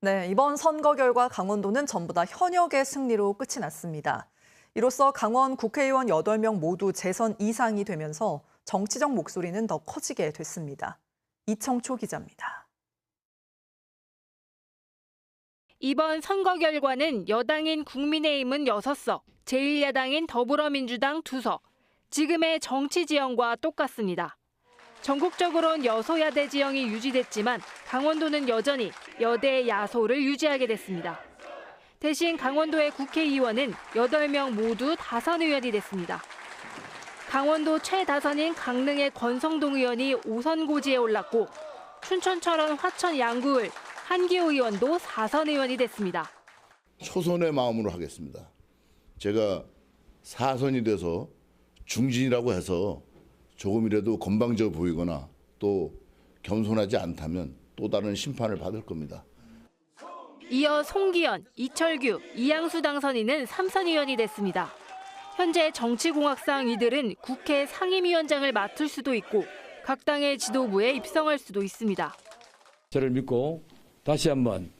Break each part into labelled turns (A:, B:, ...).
A: 네, 이번 선거 결과 강원도는 전부 다 현역의 승리로 끝이 났습니다. 이로써 강원 국회의원 8명 모두 재선 이상이 되면서 정치적 목소리는 더 커지게 됐습니다. 이청초 기자입니다.
B: 이번 선거 결과는 여당인 국민의힘은 6석, 제1야당인 더불어민주당 2석, 지금의 정치 지형과 똑같습니다. 전국적으로는 여소야대 지형이 유지됐지만 강원도는 여전히 여대 야소를 유지하게 됐습니다. 대신 강원도의 국회의원은 8명 모두 다선 의원이 됐습니다. 강원도 최다선인 강릉의 권성동 의원이 5선 고지에 올랐고 춘천철원 화천 양구을 한기호 의원도 4선 의원이 됐습니다.
C: 초선의 마음으로 하겠습니다. 제가 사선이 돼서 중진이라고 해서 조금이라도 건방져 보이거나 또 겸손하지 않다면 또 다른 심판을 받을 겁니다.
B: 이어 송기현, 이철규, 이양수 당선인은 3선 의원이 됐습니다. 현재 정치공학상 이들은 국회 상임위원장을 맡을 수도 있고 각 당의 지도부에 입성할 수도 있습니다.
D: 저를 믿고 다시 한번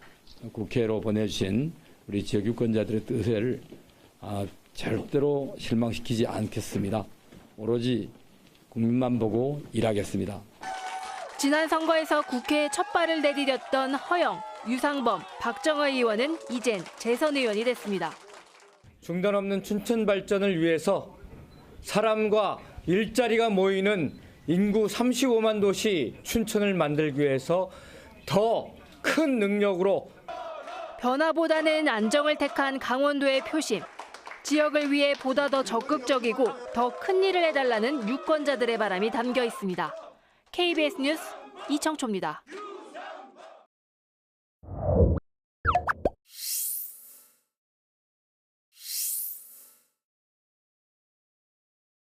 D: 국회로 보내주신 우리 지역 유권자들의 뜻을 아, 절대로 실망시키지 않겠습니다. 오로지 국민만 보고 일하겠습니다.
B: 지난 선거에서 국회에 첫 발을 내디뎠던 허영, 유상범, 박정호 의원은 이젠 재선 의원이 됐습니다.
E: 중단 없는 춘천 발전을 위해서 사람과 일자리가 모이는 인구 35만 도시 춘천을 만들기 위해서 더 큰 능력으로
B: 변화보다는 안정을 택한 강원도의 표심. 지역을 위해 보다 더 적극적이고 더 큰 일을 해달라는 유권자들의 바람이 담겨 있습니다. KBS 뉴스 이청초입니다.